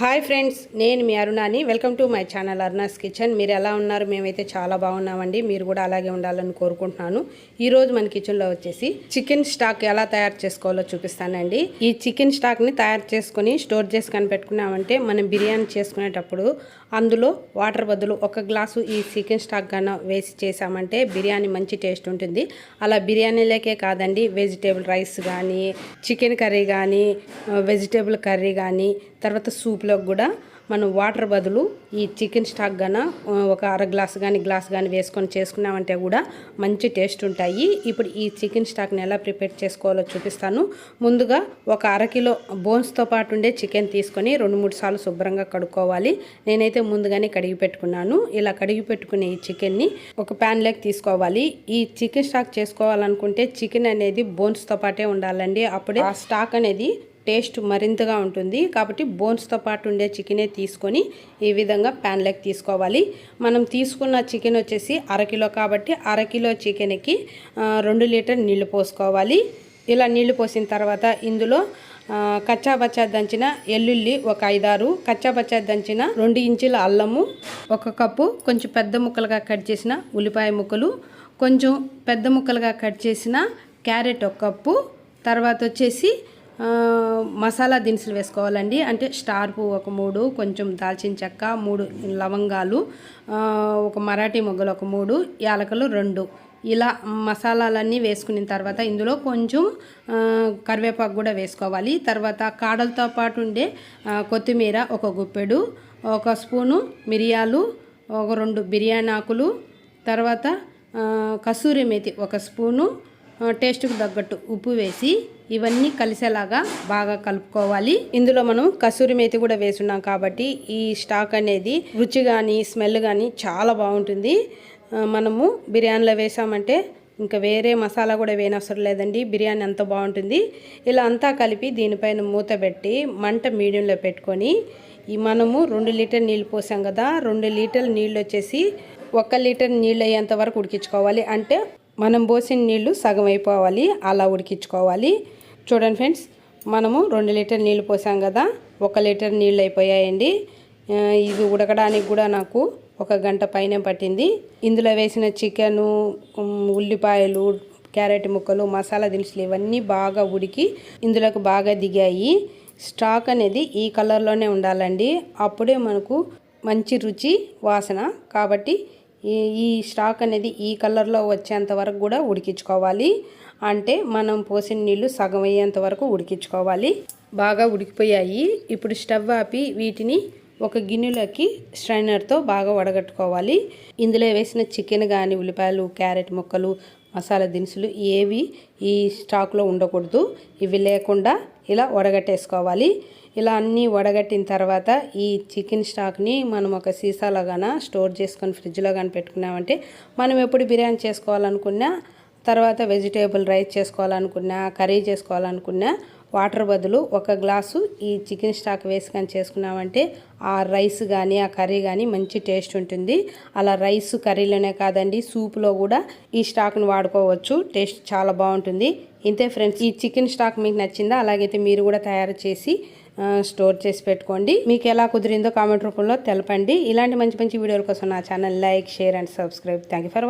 Hi friends నేను మీ అరుణాని. Welcome to my channel Aruna's kitchen. మీరు ఎలా ఉన్నారు? మేమైతే చాలా బాగున్నామండి. మీరు కూడా అలాగే ఉండాలని కోరుకుంటున్నాను. ఈరోజు మన కిచెన్లో వచ్చేసి చికెన్ స్టాక్ ఎలా తయారు చేసుకోవాలో చూపిస్తానండి. ఈ చికెన్ స్టాక్ని తయారు చేసుకొని స్టోర్ చేసి కనిపెట్టుకున్నామంటే మనం బిర్యానీ చేసుకునేటప్పుడు అందులో వాటర్ బదులు ఒక గ్లాసు ఈ చికెన్ స్టాక్ గాన వేసి చేసామంటే బిర్యానీ మంచి టేస్ట్ ఉంటుంది. అలా బిర్యానీలకే కాదండి వెజిటేబుల్ రైస్ కానీ చికెన్ కర్రీ కానీ వెజిటేబుల్ కర్రీ కానీ తర్వాత సూప్ సూప్లోకి కూడా మనం వాటర్ బదులు ఈ చికెన్ స్టాక్ గాన ఒక అర గ్లాస్ కానీ గ్లాస్ కానీ వేసుకొని చేసుకున్నామంటే కూడా మంచి టేస్ట్ ఉంటాయి. ఇప్పుడు ఈ చికెన్ స్టాక్ని ఎలా ప్రిపేర్ చేసుకోవాలో చూపిస్తాను. ముందుగా ఒక అరకిలో బోన్స్తో పాటు ఉండే చికెన్ తీసుకొని రెండు మూడు సార్లు శుభ్రంగా కడుక్కోవాలి. నేనైతే ముందుగానే కడిగి పెట్టుకున్నాను. ఇలా కడిగి పెట్టుకునే ఈ చికెన్ని ఒక ప్యాన్లోకి తీసుకోవాలి. ఈ చికెన్ స్టాక్ చేసుకోవాలనుకుంటే చికెన్ అనేది బోన్స్తో పాటే ఉండాలండి. అప్పుడే ఆ స్టాక్ అనేది టేస్ట్ మరింతగా ఉంటుంది. కాబట్టి బోన్స్తో పాటు ఉండే చికెనే తీసుకొని ఈ విధంగా ప్యాన్లోకి తీసుకోవాలి. మనం తీసుకున్న చికెన్ వచ్చేసి అరకిలో కాబట్టి అరకిలో చికెన్కి రెండు లీటర్ నీళ్ళు పోసుకోవాలి. ఇలా నీళ్ళు పోసిన తర్వాత ఇందులో కచ్చాబచ్చా కచ్చా దంచిన ఎల్లుల్లి ఒక ఐదారు కచ్చాబచ్చా దంచిన రెండు ఇంచుల అల్లము ఒక కప్పు కొంచెం పెద్ద ముక్కలుగా కట్ చేసిన ఉల్లిపాయ ముక్కలు కొంచెం పెద్ద ముక్కలుగా కట్ చేసిన క్యారెట్ ఒక కప్పు తర్వాత వచ్చేసి మసాలా దినుసులు వేసుకోవాలండి. అంటే స్టార్ పువ్వు ఒక మూడు కొంచెం దాల్చిన చెక్క మూడు లవంగాలు ఒక మరాఠీ మొగ్గలు ఒక మూడు యాలకలు రెండు. ఇలా మసాలాలన్నీ వేసుకున్న తర్వాత ఇందులో కొంచెం కరివేపాకు కూడా వేసుకోవాలి. తర్వాత కాడలతో పాటు ఉండే కొత్తిమీర ఒక గుప్పెడు ఒక స్పూను మిరియాలు ఒక రెండు బిర్యానీ ఆకులు తర్వాత కసూరి మేతి ఒక స్పూను టేస్ట్కి తగ్గట్టు ఉప్పు వేసి ఇవన్నీ కలిసేలాగా బాగా కలుపుకోవాలి. ఇందులో మనం కసూరి మేతి కూడా వేసున్నాం కాబట్టి ఈ స్టాక్ అనేది రుచి కానీ స్మెల్ కానీ చాలా బాగుంటుంది. మనము బిర్యానీలో వేసామంటే ఇంకా వేరే మసాలా కూడా వేయనవసరం లేదండి. బిర్యానీ అంత బాగుంటుంది. ఇలా అంతా కలిపి దీనిపైన మూత పెట్టి మంట మీడియంలో పెట్టుకొని ఈ మనము రెండు లీటర్ నీళ్ళు పోసాం కదా రెండు లీటర్ నీళ్ళు వచ్చేసి ఒక్క లీటర్ నీళ్ళు అయ్యేంత వరకు ఉడికించుకోవాలి. అంటే మనం పోసిన నీళ్ళు సగం అయిపోవాలి అలా ఉడికించుకోవాలి. చూడండి ఫ్రెండ్స్ మనము రెండు లీటర్ నీళ్ళు పోసాం కదా ఒక లీటర్ నీళ్ళు అయిపోయాయండి. ఇది ఉడకడానికి కూడా నాకు ఒక గంట పైన పట్టింది. ఇందులో వేసిన చికెను ఉల్లిపాయలు క్యారెట్ ముక్కలు మసాలా దినుసులు ఇవన్నీ బాగా ఉడికి ఇందులోకి బాగా దిగాయి. స్టాక్ అనేది ఈ కలర్లోనే ఉండాలండి. అప్పుడే మనకు మంచి రుచి వాసన. కాబట్టి ఈ ఈ స్టాక్ అనేది ఈ కలర్లో వచ్చేంత వరకు కూడా ఉడికించుకోవాలి. అంటే మనం పోసిన నీళ్ళు సగం అయ్యేంత వరకు ఉడికించుకోవాలి. బాగా ఉడికిపోయాయి. ఇప్పుడు స్టవ్ ఆపి వీటిని ఒక గిన్నెలోకి స్ట్రైనర్తో బాగా వడగట్టుకోవాలి. ఇందులో వేసిన చికెన్ కానీ ఉల్లిపాయలు క్యారెట్ ముక్కలు మసాలా దినుసులు ఏవి ఈ స్టాక్లో ఉండకూడదు. ఇవి లేకుండా ఇలా వడగట్టేసుకోవాలి. ఇలా అన్నీ వడగట్టిన తర్వాత ఈ చికెన్ స్టాక్ని మనం ఒక సీసాలో కానీ స్టోర్ చేసుకొని ఫ్రిడ్జ్లో కానీ పెట్టుకున్నామంటే మనం ఎప్పుడు బిర్యానీ చేసుకోవాలనుకున్నా తర్వాత వెజిటేబుల్ రైస్ చేసుకోవాలనుకున్నా కర్రీ చేసుకోవాలనుకున్నా వాటర్ బదులు ఒక గ్లాసు ఈ చికెన్ స్టాక్ వేసుకొని చేసుకున్నామంటే ఆ రైస్ కానీ ఆ కర్రీ కానీ మంచి టేస్ట్ ఉంటుంది. అలా రైస్ కర్రీలోనే కాదండి సూప్లో కూడా ఈ స్టాక్ని వాడుకోవచ్చు. టేస్ట్ చాలా బాగుంటుంది. ఇంతే ఫ్రెండ్స్ ఈ చికెన్ స్టాక్ మీకు నచ్చిందా? అలాగైతే మీరు కూడా తయారు చేసి స్టోర్ చేసి పెట్టుకోండి. మీకు ఎలా కుదిరిందో కామెంట్ రూపంలో తెలపండి. ఇలాంటి మంచి మంచి వీడియోల కోసం నా channel like share and subscribe. Thank you for